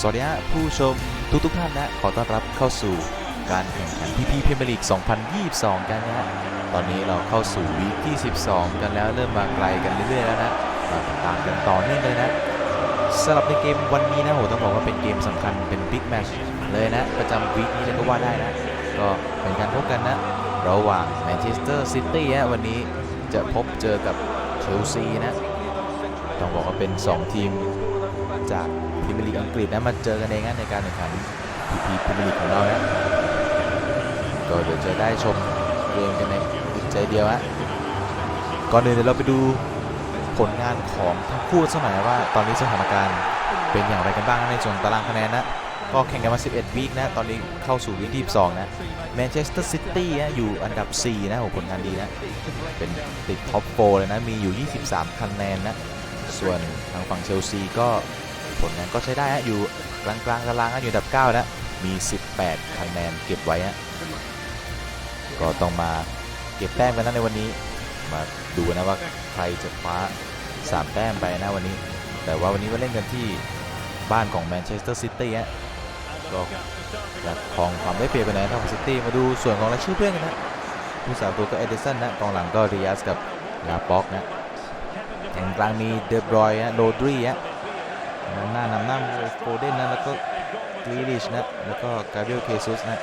สวัสดีฮะผู้ชมทุกทุกท่านนะขอต้อนรับเข้าสู่การแข่งขันพีพีพรีเมียร์ลีก 2022 กันนะฮะตอนนี้เราเข้าสู่วีคที่ 12 กันแล้วเริ่มมาไกลกันเรื่อยๆแล้วนะมาติดตามกันต่อเนื่องเลยนะสำหรับในเกมวันนี้นะโหต้องบอกว่าเป็นเกมสำคัญเป็นบิ๊กแมตช์เลยนะ ประจำวีคนี้เลยก็ว่าได้นะ ก็เป็นการพบกันนะ ระหว่างแมนเชสเตอร์ซิตี้ฮะวันนี้จะพบเจอกับเชลซีนะ ต้องบอกว่าเป็น 2 ทีมจาก พรีเมียร์ลีกอังกฤษนะมาเจอกันเองนะในการแข่งขันพีพีพรีเมียร์ลีกของเรานะก็เดี๋ยวจะได้ชมเกมกันในอึดใจเดียวฮะก่อนอื่นเดี๋ยวเราไปดูผลงานของทั้งคู่สักหน่อยว่าตอนนี้สถานการณ์เป็นอย่างไรกันบ้างในส่วนตารางคะแนนนะก็แข่งกันมา 11 วีคนะ ตอนนี้เข้าสู่วีคที่22นะแมนเชสเตอร์ซิตี้นะอยู่อันดับ 4 นะโหผลงานดีนะ เป็นติดท็อปโฟเลยนะ มีอยู่ 23 คะแนนนะ ส่วนทางฝั่งเชลซีก็ ผลงานก็ใช้ได้ฮะอยู่กลางกลางตารางอยู่อันดับ9นะมี 18คะแนนเก็บไว้ฮะก็ต้องมาเก็บแต้มกันนะในวันนี้ มาดูนะว่าใครจะคว้า3แต้มไปนะวันนี้ แต่ว่าวันนี้มาเล่นกันที่บ้านของแมนเชสเตอร์ซิตี้ฮะก็อยากครองความได้เปรียบไปไหนทางฝั่งซิตี้มาดูส่วนของรายชื่อเพื่อนกันนะผู้สาประตัวก็เอเดสันนะกองหลังก็ริยัสกับลาป็อกนะแข่งกลางมีเดบรอยฮะโรดรีฮะ นำหน้านำหน้าโฟเดนนะแล้วก็กรีลิชนะแล้วก็กาเบรียลเคซุสนะ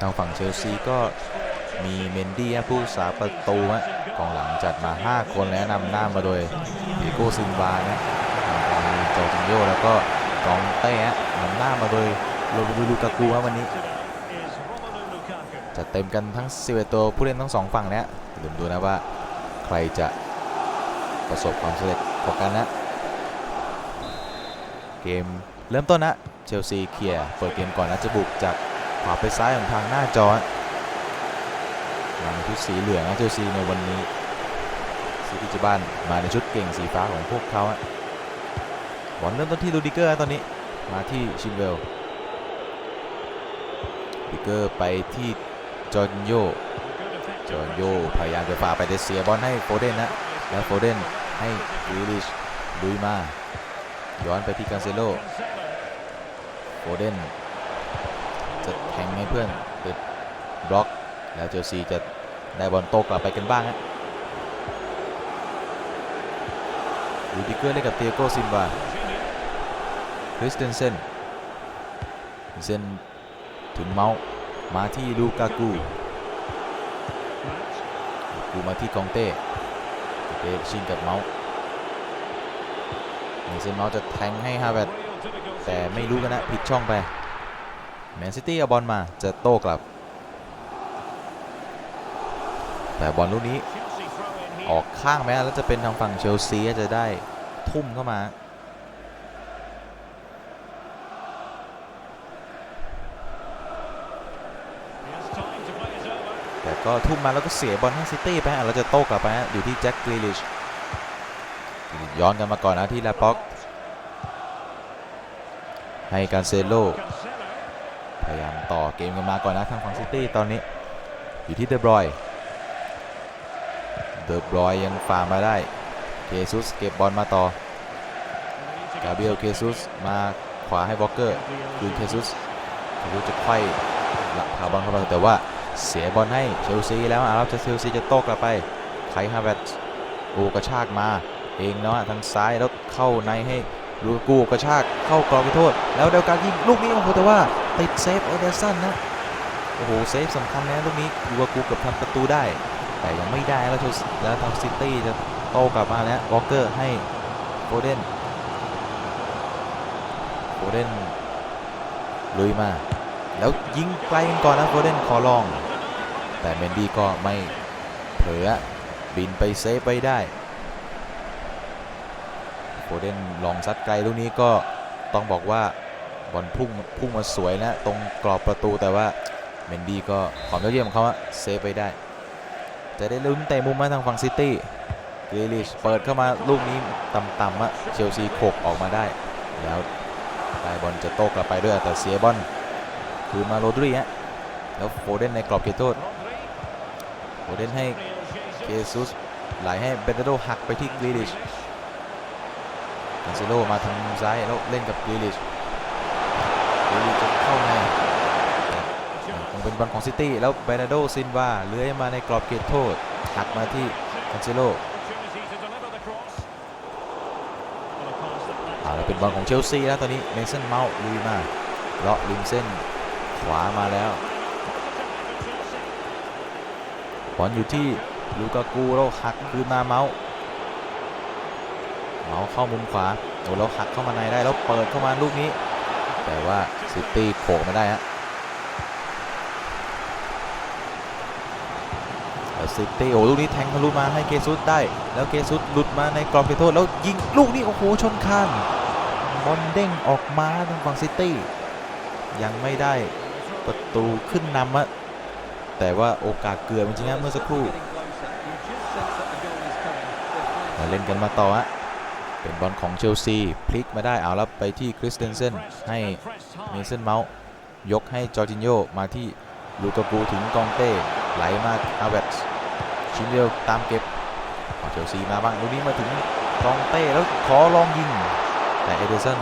ทางฝั่งเชลซีก็มีเมนดี้ผู้สาประตูฮะกองหลังจัดมา 5 คนแล้วนำหน้ามาโดยเดโกซินบานะทางกลางมีโจจินโยแล้วก็กองเต้ฮะนำหน้ามาโดยโรบูลูกากูฮะวันนี้จัดเต็มกันทั้ง11ตัวผู้เล่นทั้งสองฝั่งนะฮะเดี๋ยวดูนะว่าใครจะประสบความสำเร็จกว่ากันนะ เกมเริ่มต้นนะเชลซีเคลียร์เปิดเกมก่อนนะจะบุกจากขวาไปซ้ายของทางหน้าจอมาในชุดสีเหลืองนะเชลซีในวันนี้ซีที่จะบ้านมาในชุดเก่งสีฟ้าของพวกเขาบอลเริ่มต้นที่ลูดิเกอร์ตอนนี้มาที่ชินเวลลูดิเกอร์ไปที่จอร์นโยจอห์นโยพยายามจะฝ่าไปแต่เสียบอลให้โฟเดนนะแล้วโฟเดนให้วิลิชลุยมา ย้อนไปที่กาเซโลโฟเดนจะแทงให้เพื่อนติดบล็อก แล้วเจลซีจะได้บอลโตกลับไปกันบ้างฮะลูดิเกอร์เล่นกับเตียโกซินบาคริสเตนเซนเซนถึงเมาส์มาที่ลูกากูกูมาที่กองเต้เต้ชิงกับเมาส์ เมเซนเมาส์จะแทงให้ฮาเวตแต่ไม่รู้กันนะผิดช่องไปแมนซิตี้เอาบอลมาจะโต้กลับ แต่บอลลูกนี้ออกข้างแม้แล้วจะเป็นทางฝั่งเชลซีจะได้ทุ่มเข้ามา แต่ก็ทุ่มมาแล้วก็เสียบอลให้ซิตี้ไปเราจะโต้กลับไปอยู่ที่แจ็คกรีลิช ย้อนกันมาก่อนนะที่ลาป็อกให้การเซโลพยายามต่อเกมกันมาก่อนนะทางฝั่งซิตี้ตอนนี้ อยู่ที่เดบรอยเดบรอยยังฝ่ามาได้เคซุสเก็บบอลมาต่อกาเบรียลเคซุสมาขวาให้บล็อกเกอร์คืนเคซุสเคซุสจะไขว้หลักพาบอลเข้าไปแต่ว่าเสียบอลให้เชลซีแล้วอารับเชลซีจะโต้กลับไปไคฮาเวตโอกระชากมา เองเนาะทางซ้ายแล้วเข้าในให้ลูกูกระชากเข้ากรอบโทษ แล้วเดลการยิงลูกนี้โอ้โหแต่ว่าติดเซฟเอเดสันนะโอ้โหเซฟสำคัญนะลูกนี้ลูกูเกือบทำประตูได้ แต่ยังไม่ได้แล้วเชลซีแล้วทางซิตี้จะโตกลับมาแล้ววอลเกอร์ให้โฟเดนโฟเดนลุยมา แล้วยิงไกลกันก่อนนะโฟเดนขอลอง แต่เมนดี้ก็ไม่เผลอบินไปเซฟไว้ได้ โฟเดนลองซัดไกลลูกนี้ก็ต้องบอกว่าบอลพุ่งพุ่งมาสวยนะ ตรงกรอบประตูแต่ว่าเมนดี้ก็ความยอดเยี่ยมของเขาเซฟไว้ได้ จะได้ลุ้นเตะมุมมาทางฝั่งซิตี้กรีลิชเปิดเข้ามาลูกนี้ต่ำๆอะเชลซีโขกออกมาได้ แล้วได้บอลจะโต้กลับไปด้วยแต่เสียบอลคือมาโรดรีฮะแล้วโฟเดนในกรอบเขตโทษโฟเดนให้เคซุสไหลให้เบนเตโดหักไปที่กรีลิช คันเซโลมาทางมุมซ้ายแล้วเล่นกับกรีลิชกรีลิชจะเข้าในคงเป็นบอลของซิตี้แล้วเบนาโดซินวาเลื้อยมาในกรอบเขตโทษหักมาที่คันเซโลเอาแล้วเป็นบอลของเชลซีแล้วตอนนี้เมสันเมาส์ลุยมาเลาะริมเส้นขวามาแล้วบอลอยู่ที่ลูกากูแล้วหักคืนมาเมาส์ เมาส์เข้ามุมขวาโอ้แล้วหักเข้ามาในได้แล้วเปิดเข้ามาลูกนี้ แต่ว่าซิตี้โขกไม่ได้ฮะแล้วซิตี้โอ้ลูกนี้แทงทะลุมาให้เกซุสได้ แล้วเกซุสหลุดมาในกรอบเขตโทษแล้วยิงลูกนี้โอ้โหชนคานบอลเด้งออกมาทางฝั่งซิตี้ยังไม่ได้ประตูขึ้นนำอะแต่ว่าโอกาสเกือบจริงๆนะเมื่อสักครู่มาเล่นกันมาต่อฮะ เป็นบอลของเชลซีพลิกมาได้เอาแล้วไปที่คริสเตนเซนให้เมสันเมาส์ยกให้จอร์จินโยมาที่ลูกากูถึงกองเต้ไหลมาอาเวตชินเดียวตามเก็บเอาเชลซีมาบ้างลูกนี้มาถึงกองเต้แล้วขอลองยิง แต่เอเดอร์สัน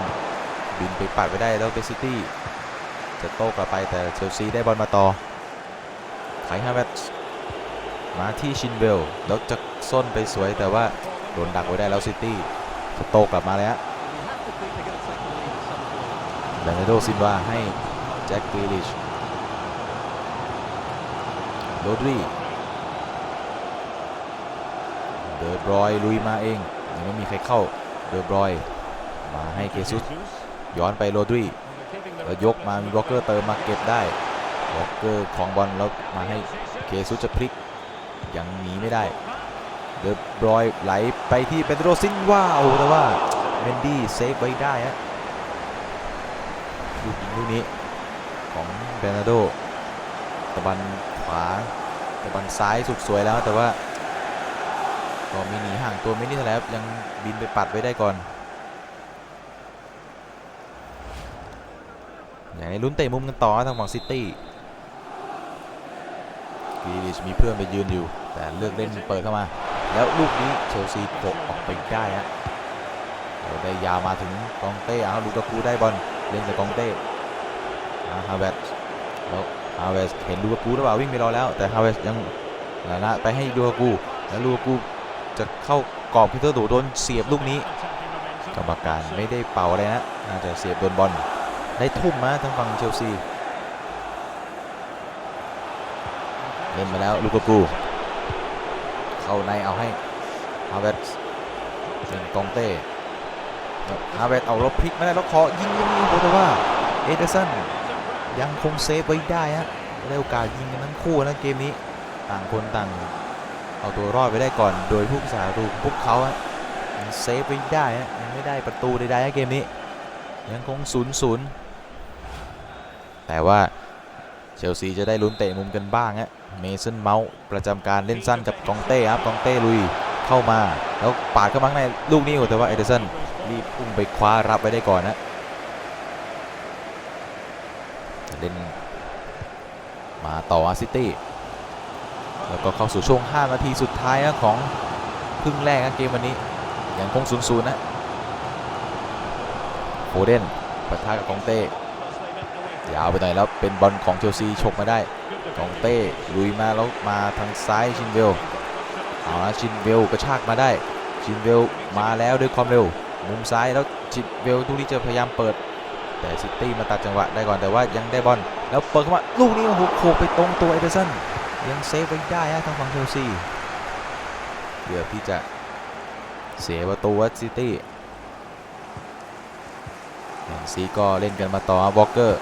บินไปปัดไปได้แล้วเบซิตี้จะโต้กลับไปแต่เชลซีได้บอลมาต่อไคฮาเวตมาที่ชินเบลแล้วจะส้นไปสวยแต่ว่าโดนดักไว้ได้แล้วซิตี้ จะโตกลับมาแล้วเบนเดโดซินวาให้แจ็คกรีลิชโรดรีเดอบรอยลุยมาเองยังไม่มีใครเข้าเดอบรอยมาให้เกซุสย้อนไปโรดรีแล้วยกมามีบล็อกเกอร์เติมมาเก็บได้บล็อกเกอร์ของบอลแล้วมาให้เกซุสจะพลิกยังหนีไม่ได้ เดอบรอยไหลไปที่เปโตรซินวาโอ้แต่ว่าเมนดี้เซฟไว้ได้ฮะลูกยิงลูกนี้ของเบรนาโดตะบันขวาตะบันซ้ายสุดสวยแล้วแต่ว่าก็มีหนีห่างตัวไม่นิดเท่าไหร่ครับยังบินไปปัดไว้ได้ก่อนอย่างในลุ้นเตะมุมกันต่อทางฝั่งซิตี้กรีลิชมีเพื่อนไปยืนอยู่ แต่เลือกเล่นเปิดเข้ามา แล้วลูกนี้เชลซีโกะออกไปได้ฮะเราได้ยาวมาถึงกองเต้เอาลูกากูได้บอลเล่นกับกองเต้อาฮาเวตแล้วฮาเวตเห็นลูกากูหรือเปล่าวิ่งไปรอแล้วแต่ฮาเวตยังละนะไปให้ลูกากูแล้วลูกากูจะเข้ากรอบพิเตอร์ดูโดนเสียบลูกนี้กรรมการไม่ได้เป่าอะไรนะน่าจะเสียบโดนบอลได้ทุ่มมาทางฝั่งเชลซีเล่นมาแล้วลูกากู เข้าในเอาให้ฮาเวตเป็นกองเต้ฮาเวตเอารบพลิกไม่ได้แล้วขอยิงยังมีโแต่ว่าเอเดอร์สันยังคงเซฟไว้ได้ฮะได้โอกาสยิงกันทั้งคู่นะเกมนี้ต่างคนต่างเอาตัวรอดไปได้ก่อน โดยผู้สารูพวกเขาฮะเซฟไว้ได้ฮะยังไม่ได้ประตูใดๆฮะเกมนี้ ยังคงศูนย์ศูนย์แต่ว่า ชลซีจะได้ลุ้นเตะมุมกันบ้างฮะเมสันเมาส์ประจำการเล่นสั้นกับกองเต้ครับกองเต้ลุยเข้ามา แล้วปาดเข้ามาในลูกนี้โอ้แต่ว่าเอเดอร์สันรีบพุ่งไปคว้ารับไว้ได้ก่อนนะเล่นมาต่ออาซิตี้แล้วก็เข้าสู่ช่วง 5 นาทีสุดท้ายของครึ่งแรกเกมวันนี้ยังคงศูนย์ศูนย์นะโฟเดนปะทะกับกองเต้ ยาวไปหน่อยแล้วเป็นบอลของเชลซีฉกมาได้กองเต้ลุยมาแล้วมาทางซ้ายชินเวลเอาละชินเวลกระชากมาได้ ชินเวลมาแล้วด้วยความเร็ว มุมซ้ายแล้วชินเวลทุกนี้จะพยายามเปิด แต่ซิตี้มาตัดจังหวะได้ก่อนแต่ว่ายังได้บอลแล้วเปิดเข้ามาลูกนี้โอ้โหโขกไปตรงตัวเอเดอร์สันยังเซฟไว้ได้ฮะทางฝั่งเชลซีเกือบที่จะเสียประตูวัดซิตี้แมนซีก็เล่นกันมาต่อวอลเกอร์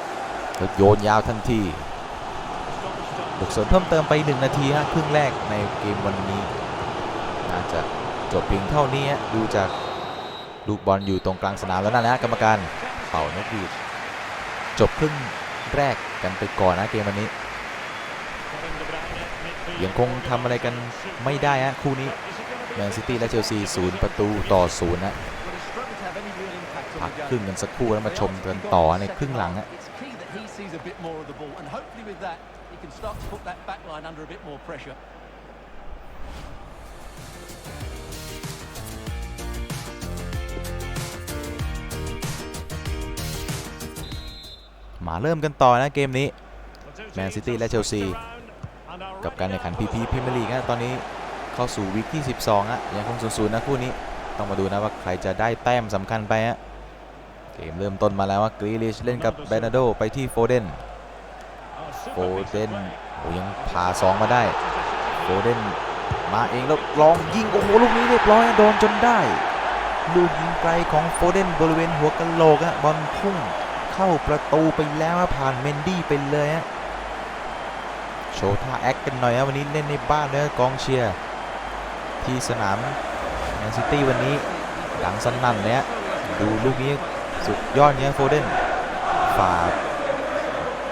แล้วโยนยาวทันทีบวกเสริมเพิ่มเติมไป 1 นาทีฮะครึ่งแรกในเกมวันนี้น่าจะจบเพียงเท่านี้ดูจากลูกบอลอยู่ตรงกลางสนามแล้วนั่นะฮะกรรมการเป่านกหวีดจบครึ่งแรกกันไปก่อนนะเกมวันนี้ ยังคงทำอะไรกันไม่ได้ฮะคู่นี้แมนซิตี้และเชลซีศูนย์ประตูต่อศูนย์นะพักครึ่งกันสักครู่แล้วมาชมกันต่อในครึ่งหลังอะ sees a bit more of the ball, and hopefully with that, he can start to put that back line under a bit more pressure. มาเริ่มกันต่อนะเกมนี้แมนซิตี้และเชลซีกับการแข่งขันพีพีพรีเมีร์ลีกนะตอนนี้เข้าสู่วิกที่ 12อะยังคงศูนย์นะคู่นี้ ต้องมาดูนะว่าใครจะได้แต้มสำคัญไปฮะ เกมเริ่มต้นมาแล้วว่ากรีลิชเล่นกับเบนาโดไปที่โฟเดนโฟเดนโอ้ยังพาสองมาได้โฟเดนมาเองแล้วลองยิงโอ้โหลูกนี้เรียบร้อยโดนจนได้ ลูกยิงไกลของโฟเดนบริเวณหัวกะโหลกฮะบอลพุ่งเข้าประตูไปแล้วผ่านเมนดี้ไปเลยฮะโชว์ท่าแอคกันหน่อยฮะวันนี้เล่นในบ้านเลยฮะกองเชียร์ที่สนามแมนซิตี้วันนี้หลังสนั่นเลยฮะดูลูกนี้ สุดยอดเนี่ยโฟเดนฝา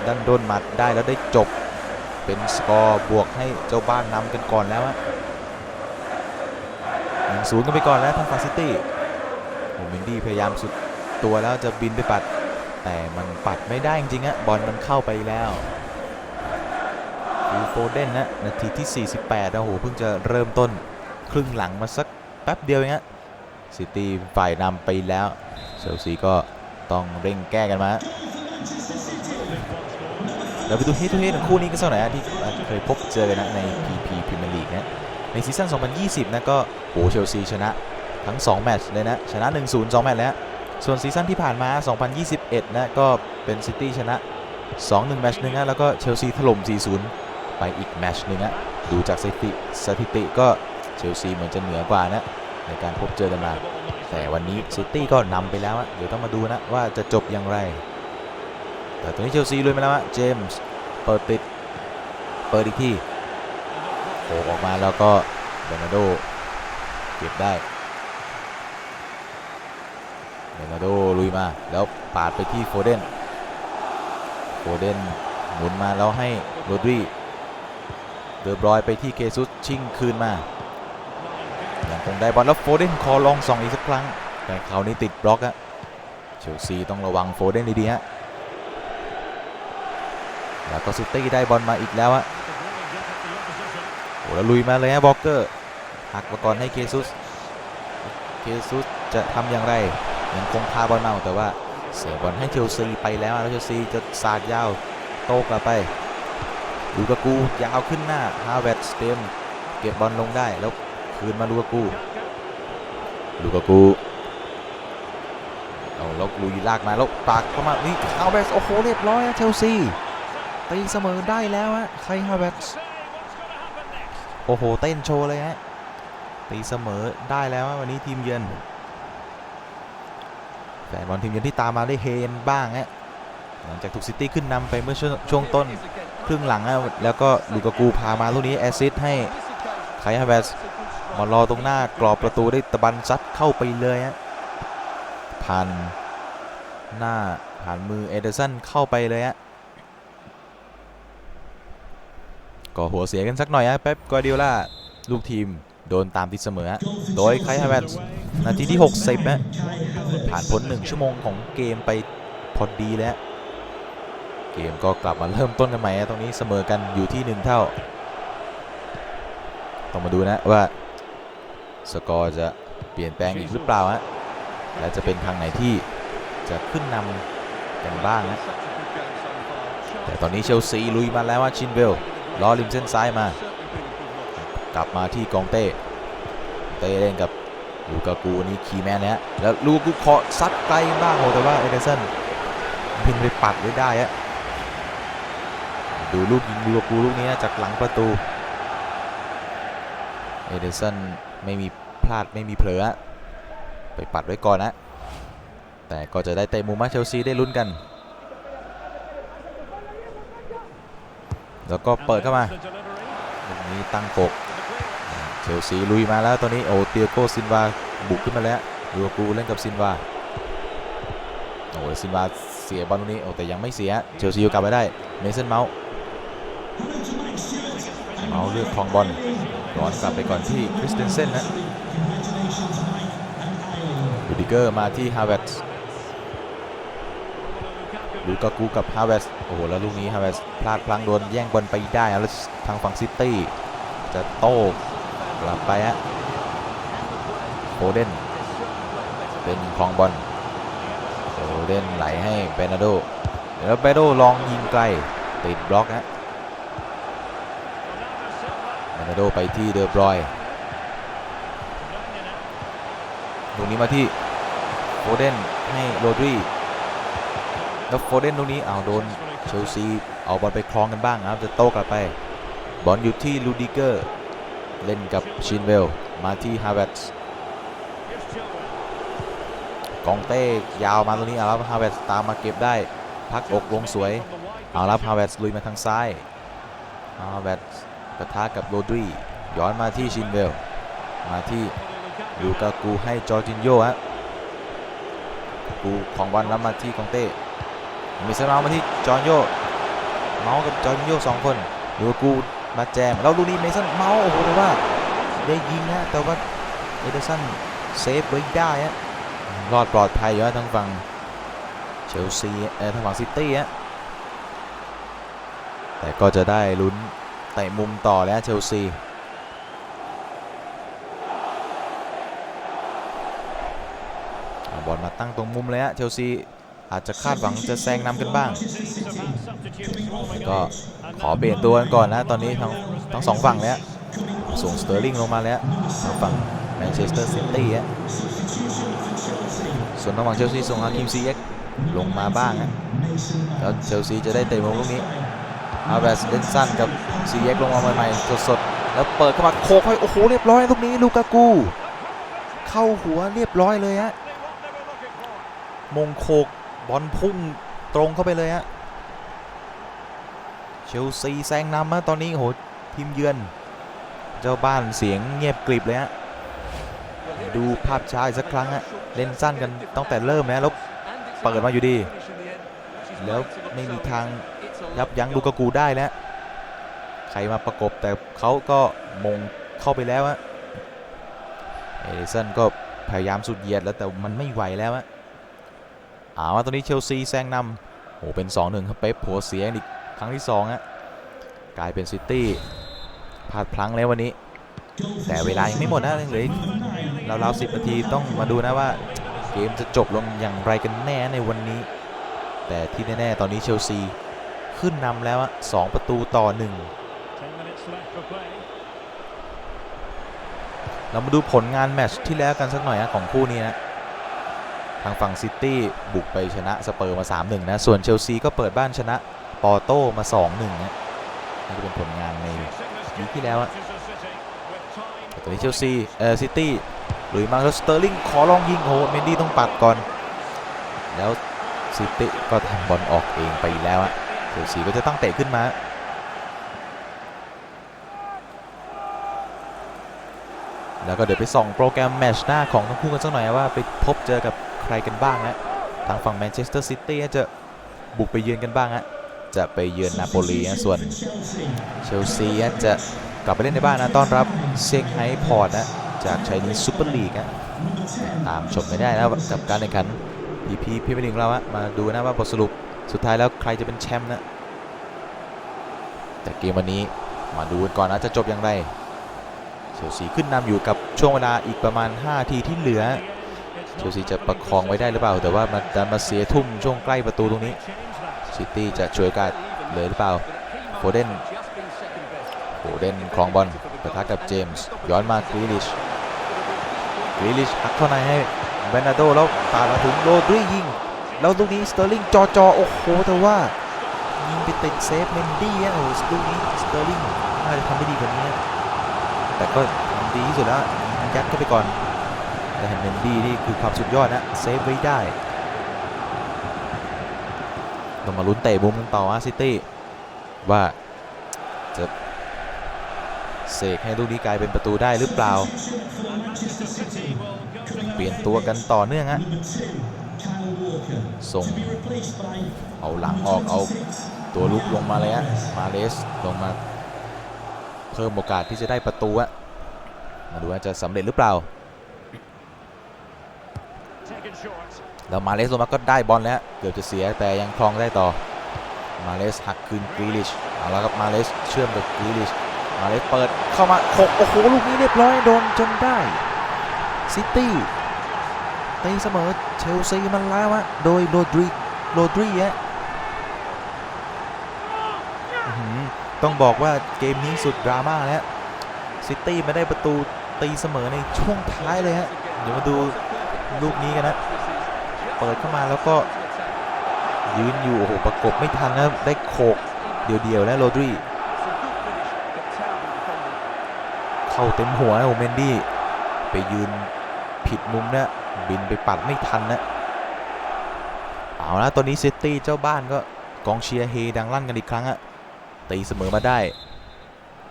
ดันโดนหมัดได้แล้วได้จบเป็นสกอร์บวกให้เจ้าบ้านนำกันก่อนแล้วอะหนึ่งศูนย์กันไปก่อนแล้วทางฟาซิตี้โอ้มินดี้พยายามสุดตัวแล้วจะบินไปปัด แต่มันปัดไม่ได้จริงๆอะบอลมันเข้าไปแล้วฟิโฟเดนนะนาทีที่ 48นะโอ้โหเพิ่งจะเริ่มต้น ครึ่งหลังมาสักแป๊บเดียวเองฮะซิตี้ฝ่ายนำไปแล้ว เชลซีก็ต้องเร่งแก้กันมาเราไปดูเฮดทูเฮดของคู่นี้กันสักหน่อยนะที่เคยพบเจอกันนะใน PP Premier League นะในซีซั่น 2020 นะก็โอ้เชลซีชนะทั้ง 2 แมตช์เลยนะ ชนะ 1-0 2 แมตช์แล้ว ส่วนซีซั่นที่ผ่านมา 2021 นะก็เป็นซิตี้ชนะ 2-1 แมตช์หนึงนะแล้วก็เชลซีถล่ม 4-0 ไปอีกแมตช์หนึงนะดูจากสถิติสถิติก็เชลซีเหมือนจะเหนือกว่านะในการพบเจอกันมา แต่วันนี้ซิตี้ก็นำไปแล้วเดี๋ยวต้องมาดูนะว่าจะจบอย่างไร แต่ตอนนี้เชลซีลุยมาแล้วเจมส์เปิดติด เปิดอีกที่โผล่ออกมาแล้วก็เบรนาโดเก็บได้เบรนาโดลุยมาแล้วปาดไปที่โฟเดนโฟเดนหมุนมาแล้วให้โรดรีเดือบร้อยไปที่เกซุสชิงคืนมา ยังคงได้บอลแล้วโฟเดนคอลองส่องอีกสักครั้ง แต่คราวนี้ติดบล็อกอะเชลซีต้องระวังโฟเดนดีๆฮะแล้วก็ซิตี้ได้บอลมาอีกแล้วอะโอ้แล้วลุยมาเลยฮะบ็อกเกอร์หักมาก่อนให้เคซุสเคซุสจะทำอย่างไรยังคงพาบอลมาแต่ว่าเสียบอลให้เชลซีไปแล้วแล้วเชลซีจะสาดยาวโต้กลับไปลูกากูยาวขึ้นหน้าฮาเวตสเตมเก็บบอลลงได้แล้ว คืนมาลูกากูลูกากูเอาแล้วลุยลากมาแล้วปากเข้ามานี่ฮาเวตโอ้โหเรียบร้อยอะเชลซีตีเสมอได้แล้วฮะไคฮาเวส์โอ้โหเต้นโชว์เลยฮะตีเสมอได้แล้ววันนี้ทีมเยือนแฟนบอลทีมเยือนที่ตามมาได้เฮนบ้างฮะหลังจากถูกซิตี้ขึ้นนำไปเมื่อช่วงวงต้นครึ่งหลังฮะแล้วก็ลูกากูพามาลูกนี้แอซิสต์ให้ไคฮาเวส์ มารอตรงหน้ากรอบประตูได้ตะบันซัดเข้าไปเลยฮะผ่านหน้าผ่านมือเอเดอร์สันเข้าไปเลยฮะก็หัวเสียกันสักหน่อยฮะเป๊ปกวาดิโอลาลูกทีมโดนตามติดเสมอ โดยไคฮาเวตส์นาทีที่ 60นะผ่านพ้น 1 ชั่วโมงของเกมไปพอดีแล้ว เกมก็กลับมาเริ่มต้นกันใหม่ฮะตรงนี้เสมอกันอยู่ที่ 1 เท่า ต้องมาดูนะว่า สกอร์จะเปลี่ยนแปลงอีกหรือเปล่าฮะและจะเป็นทางไหนที่จะขึ้นนำกันบ้างนะแต่ตอนนี้เชลซีลุยมาแล้วว่าชินเวลล้อริมเส้นซ้ายมา กลับมาที่กองเต้เต้เล่นกับลูกากูนี่คีแมนนี่ยแล้วลูกากูเคาะซัดไกลบ้างโหแต่ว่าเอเดอร์สันพินไปปัดไว้ได้อะดูลูกยิงลูกากูลูกนี้นะจากหลังประตูเอเดอร์สันไม่มี พลาดไม่มีเผลอไปปัดไว้ก่อนนะ แต่ก็จะได้เตะมุมมาเชลซีได้ลุ้นกัน แล้วก็เปิดเข้ามาลูกนี้ตั้งปกเชลซีลุยมาแล้วตอนนี้โอเตียโกซินวาบุกขึ้นมาแล้วลูกูเล่นกับซินวาโอ้ซินวาเสียบอลลูกนี้โอ้แต่ยังไม่เสียเชลซีกลับไปได้เมสันเมาส์เมาส์เลือกครองบอลย้อนกลับไปก่อนที่คริสเตนเซนนะ เกอร์มาที่ฮาเวสลูกากูกับฮาเวส์โอ้โห แล้วลูกนี้ฮาเวส์พลาดพลั้งโดนแย่งบอลไปได้แล้วทางฝั่งซิตี้จะโต้กลับไปฮะโฟเดนเป็นครองบอลโฟเดนไหลให้เบนาโดแล้วเบโดลองยิงไกลติดบล็อกนะเบนโดไปที่เดอบรอยตรงนี้มาที่ โฟเดนให้โรดรีแล้วโฟเดนตรงนี้เอาวโดนเชลซีเอาบอลไปคลองกันบ้างครับจะโต้กลับไป บอลอยู่ที่ลูดิเกอร์ เล่นกับชินเวล มาที่ฮาเวตส์กองเต้ยาวมาตรงนี้เอาแล้วฮาเวตส์ตามมาเก็บได้พักอกลงสวย เอาแล้วฮาเวตส์ลุยมาทางซ้ายฮาเวตส์ปะทะกับโรดรีย้อนมาที่ชินเวล มาที่ลูกากูให้จอร์จินโยฮะ กูของบอลแล้วมาที่กองเต้ มีสนามมาที่จอร์นโย เมาส์กับจอร์นโยสองคนลูกากูมาแจมแล้วลูกนี้เมสันเมาส์โอ้โหแต่ว่าได้ยิงนะแต่ว่าเอเดอร์สันเซฟไว้ได้ฮะรอดปลอดภัยอยู่ฮะทางฝั่งเชลซีเออทางฝั่งซิตี้ฮะแต่ก็จะได้ลุ้นเตะมุมต่อแล้วเชลซี อาบอลมาตั้งตรงมุมเลยฮะเชลซีอาจจะคาดหวังจะแซงนำกันบ้าง ก็ขอเปลี่ยนตัวกันก่อนนะ ตอนนี้ทั้งทั้งสองฝั่งแล้วส่งสเตอร์ลิงลงมาแล้วทางฝั่งแมนเชสเตอร์ซิตี้ฮะส่วนทางฝั่งเชลซีส่งฮาคิมซีเอ็กลงมาบ้างฮะแล้วเชลซีจะได้เตะมุมลูกนี้อาเวสเล่นสั้นกับซีเอ็กลงมาใหม่ๆสดๆแล้วเปิดเข้ามาโคกให้โอ้โหเรียบร้อยลูกนี้ลูกากู เข้าหัวเรียบร้อยเลยฮะ มงโคกบอลพุ่งตรงเข้าไปเลยฮะเชลซีแซงนำมาตอนนี้โหทีมเยือน เจ้าบ้านเสียงเงียบกริบเลยฮะดูภาพช้าอีกสักครั้งฮะเล่นสั้นกันตั้งแต่เริ่มนะแล้วเปิดมาอยู่ดี แล้วไม่มีทางยับยั้งลูกกูได้แล้วใครมาประกบแต่เขาก็มงเข้าไปแล้วฮะเอเดสันก็พยายามสุดเหยียดแล้วแต่มันไม่ไหวแล้วฮะ เอาว่าตอนนี้เชลซีแซงนำโอ้โหเป็น 2-1ครับเป๊ปหัวเสียอีกครั้งที่2ฮะกลายเป็นซิตี้พลาดพลั้งแล้ววันนี้ แต่เวลายังไม่หมดนะเหลืออีกราวๆสินาทีต้องมาดูนะว่าเกมจะจบลงอย่างไรกันแน่ในวันนี้ แต่ที่แน่ๆตอนนี้เชลซีขึ้นนำแล้วสองประตูต่อหนึ่งเรามาดูผลงานแมตช์ที่แล้วกันสักหน่อยนะของคู่นี้นะ ทางฝั่งซิตี้บุกไปชนะสเปอร์มา 3-1 นะ ส่วนเชลซีก็เปิดบ้านชนะปอร์โต้มา 2-1 นะนี่จะเป็นผลงานในวีที่แล้วอะตอนนี้เชลซีเออซิตี้หลุยมาแล้วสเตอร์ลิงขอลองยิงโอ้เมนดี้ต้องปัดก่อน แล้วซิตี้ก็ทำบอลออกเองไปแล้วอะเชลซีก็จะตั้งเตะขึ้นมา แล้วก็เดี๋ยวไปส่องโปรแกรมแมชหน้าของทั้งคู่กันสักหน่อยว่าไปพบเจอกับใครกันบ้างนะทางฝั่งแมนเชสเตอร์ซิตี้จะบุกไปเยือนกันบ้างฮะจะไปเยือนนาโปลีนะส่วนเชลซีจะกลับไปเล่นในบ้านนะต้อนรับเซี่ยงไฮ้พอร์ตนะจากไชนีซูเปอร์ลีกนะตามชมไม่ได้นะกับการแข่งขันพีพีพีพีลิงเราอะมาดูนะว่าบทสรุปสุดท้ายแล้วใครจะเป็นแชมป์นะแต่เกมวันนี้มาดูกันก่อนนะจะจบอย่างไร เชลซีขึ้นนำอยู่กับช่วงเวลาอีกประมาณ 5 ทีที่เหลือเชลซีจะประคองไว้ได้หรือเปล่า แต่ว่ามันดันมาเสียทุ่มช่วงใกล้ประตูตรงนี้ซิตี้จะช่วยโอกาสเลยหรือเปล่าโฟเดนโฟเดนครองบอลปะทะกับเจมส์ย้อนมากรีลิชกรีลิชหักเข้าในให้เบนาโดแล้วปามาถึงโรดรียิง แล้วลูกนี้สเตอร์ลิงจอจอโอ้โหแต่ว่ายิงไปติดเซฟเมนดี้อะโอ้ลูกนี้สเตอร์ลิงน่าจะทำได้ดีกว่านี้ แต่ก็ทำดีที่สุดแล้วยัดเข้าไปก่อน แต่เห็นเมนดี้นี่คือความสุดยอดนะเซฟไว้ได้ต้องมาลุ้นเตะมุมกันต่อฮะซิตี้ว่าจะเสกให้ลูกนี้กลายเป็นประตูได้หรือเปล่า เปลี่ยนตัวกันต่อเนื่องฮะส่งเอาหลังออกเอาตัวลุกลงมาเลยฮะมาเลสลงมา พิ่มโอกาสที่จะได้ประตูอะมาดูว่าจะสำเร็จหรือเปล่า แล้วมาเลสลงมาก็ได้บอลแล้ว เกือบจะเสียแต่ยังคลองได้ต่อ มาเลสหักคืนกรีลิชเอาละครับมาเลสเชื่อมกับกรีลิชมาเลสเปิดเข้ามาโขกโอ้โหลูกนี้เรียบร้อยโดนจนได้ซิตี้ตีเสมอเชลซีมันแล้วอะโดยโรดริโรดริฮะ ต้องบอกว่าเกมนี้สุดดราม่าแล้วซิตี้มาได้ประตูตีเสมอในช่วงท้ายเลยฮะ เดี๋ยวมาดูลูกนี้กันนะ เปิดเข้ามาแล้วก็ยืนอยู่ โอ้โห ประกบไม่ทันนะได้โขกเดียวๆแล้วโรดรีเข้าเต็มหัวนะโอเมนดี้ไปยืนผิดมุมนะบินไปปัดไม่ทันนะเอาละตอนนี้ซิตี้เจ้าบ้านก็กองเชียร์เฮดังลั่นกันอีกครั้งอะ ตีเสมอมาได้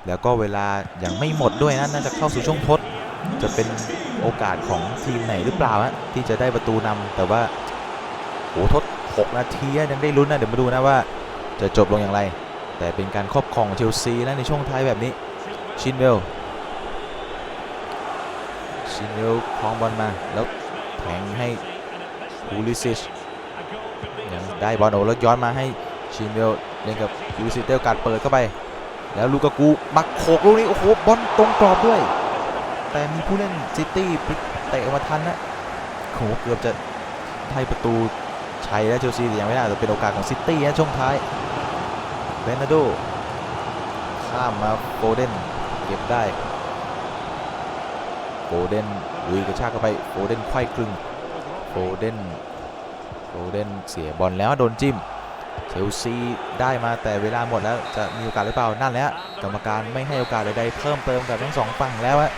แล้วก็เวลายังไม่หมดด้วยนะน่าจะเข้าสู่ช่วงทด จะเป็นโอกาสของทีมไหนหรือเปล่าฮะที่จะได้ประตูนำแต่ว่าโอ้ทด 6 นาทียังได้ลุ้นนะเดี๋ยวมาดูนะว่า จะจบลงอย่างไร แต่เป็นการครอบครองเชลซีนะในช่วงท้ายแบบนี้ชินเวลชินเวลคลองบอลมาแล้วแทงให้พูลิซิชยังได้บอลโอแล้วย้อนมาให้ ชินเวลเล่นกับพูลิซิชได้โอกาสเปิดเข้าไป แล้วลูกากูมักโขกลูกนี้โอ้โหบอลตรงกรอบด้วย แต่มีผู้เล่นซิตี้พลิกเตะมาทันนะโอ้โหเกือบจะให้ประตูชัยแล้วเชลซีแต่ยังไม่ได้แต่เป็นโอกาสของซิตี้นะช่วงท้ายเบนาโดข้ามมาโฟเดนเก็บได้โฟเดนลุยกระชากเข้าไปโฟเดนไขว้คลึงโฟเดนโฟเดนเสียบอลแล้วโดนจิ้ม เชลซีได้มาแต่เวลาหมดแล้วจะมีโอกาสหรือเปล่านั่นแหละกรรมการไม่ให้โอกาสใดๆเพิ่มเติมกับทั้งสองฝั่งแล้วอะ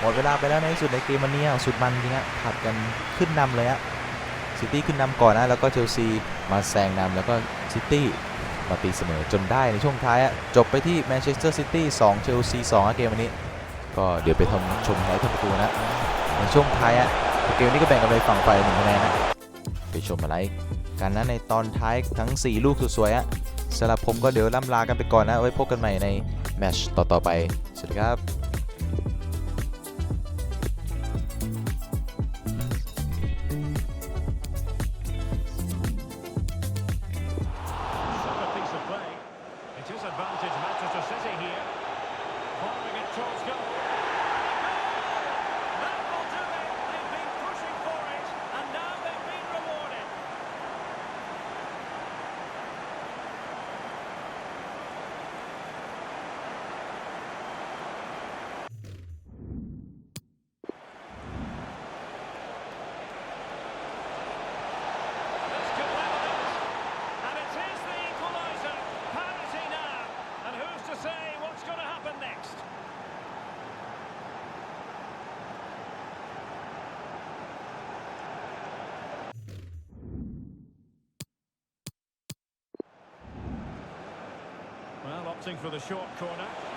หมดเวลาไปแล้วในสุดในเกมวันนี้สุดมันจริงฮะผัดกันขึ้นนำเลยฮะซิตี้ขึ้นนำก่อนนะแล้วก็เชลซีมาแซงนำแล้วก็ซิตี้มาตีเสมอจนได้ในช่วงท้ายจบไปที่แมนเชสเตอร์ซิตี้2เชลซี2อะเกมวันนี้ ก็เดี๋ยวไปทำชมไฮไลท์ประตูนะในช่วงท้ายอะเกมนี้ก็แบ่งกันไปฝั่งฝ่ายหนึ่งคะแนนนะไปชมอะไร กันนะในตอนท้ายทั้ง 4 ลูกสวยๆอะสำหรับผมก็เดี๋ยวล่ำลากันไปก่อนนะไว้พบกันใหม่ในแมตช์ต่อๆไป สวัสดีครับ opting for the short corner.